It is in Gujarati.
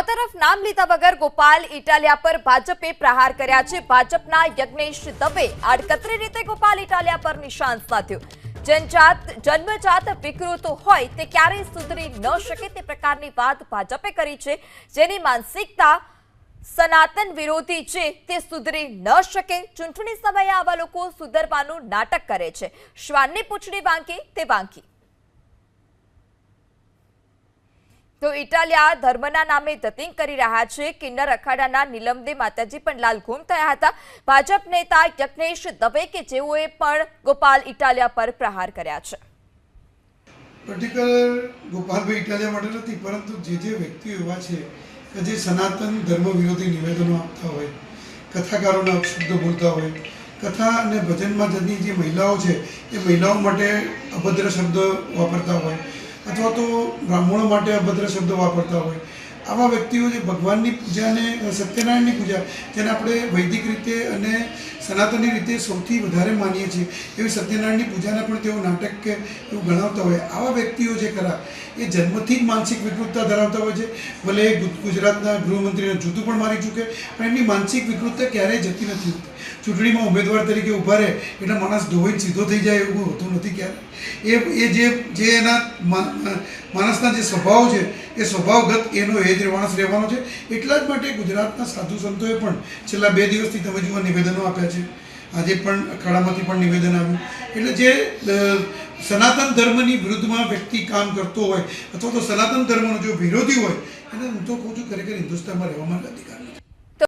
આ તરફ નામ લીધા વગર ગોપાલ ઇટાલિયા પર ભાજપે પ્રહાર કર્યા છે. ભાજપના યજ્ઞેશ દવે આડકતરી રીતે ગોપાલ ઇટાલિયા પર નિશાન સાધ્યું. જનજાત, જન્મજાત વિકૃત હોય તે ક્યારેય સુધરી ન શકે તે પ્રકારની વાત ભાજપે કરી છે. જેની માનસિકતા સનાતન વિરોધી છે તે સુધરી ન શકે. ચૂંટણી સમયે આવા લોકો સુધરવાનું નાટક કરે છે. શ્વાનની પૂંછડી વાંકી તે વાંકી. તો ઇટાલિયા ધર્મના નામે ધતિંગ કરી રહ્યા છે. કિન્નર અખાડાના નિલંબે માતાજી પણ લાલઘૂમ થયા હતા. ભાજપ નેતા યજ્ઞેશ દવે કે જેઓએ પણ ગોપાલ ઇટાલિયા પર પ્રહાર કર્યા છે. પર્ટિક્યુલર ગોપાલભાઈ ઇટાલિયા માટે નથી, પરંતુ જે જે વ્યક્તિઓ એવા છે કે જે સનાતન ધર્મ વિરોધી નિવેદનો આપતા હોય, કથાકારોના અપશબ્દો બોલતા હોય, કથા અને ભજનમાં જતી જે મહિલાઓ છે, એ મહિલાઓ માટે અભદ્ર શબ્દ વાપરતા હોય અથવા તો બ્રાહ્મણો માટે અભદ્ર શબ્દો વાપરતા હોય. આવા વ્યક્તિઓ જે ભગવાનની પૂજાને સત્યનારાયણની પૂજા, જેને આપણે વૈદિક રીતે અને સનાતની રીતે સૌથી વધારે માનીએ છીએ. એવી સત્યનારાયણની પૂજાને પણ તેઓ નાટક કે એવું ગણાવતા હોય. આવા વ્યક્તિઓ જે ખરા, એ જન્મથી જ માનસિક વિકૃતતા ધરાવતા હોય છે. ભલે ગુજરાતના ગૃહમંત્રીને જૂતું પણ મારી ચૂકે, પણ એમની માનસિક વિકૃતતા ક્યારેય જતી નથી. હોતી ચૂંટણીમાં ઉમેદવાર તરીકે ઊભા રહે, એટલે માણસ ધોઈને સીધો થઈ જાય એવું હોતું નથી ક્યારે એ એ જે જે એના માણસના જે સ્વભાવ છે એ સ્વભાવગત એનો એ જ માણસ રહેવાનો છે. એટલા જ માટે ગુજરાતના સાધુ સંતોએ પણ છેલ્લા બે દિવસથી તમે જુઓ નિવેદનો આપ્યા છે. આજે પણ અખાડામાંથી પણ નિવેદન આવ્યું. એટલે જે સનાતન ધર્મની વિરુદ્ધમાં વ્યક્તિ કામ કરતો હોય અથવા તો સનાતન ધર્મનો જો વિરોધી હોય, એને હું તો કહું છું, ખરેખર હિન્દુસ્તાનમાં રહેવા માટે અધિકાર નથી.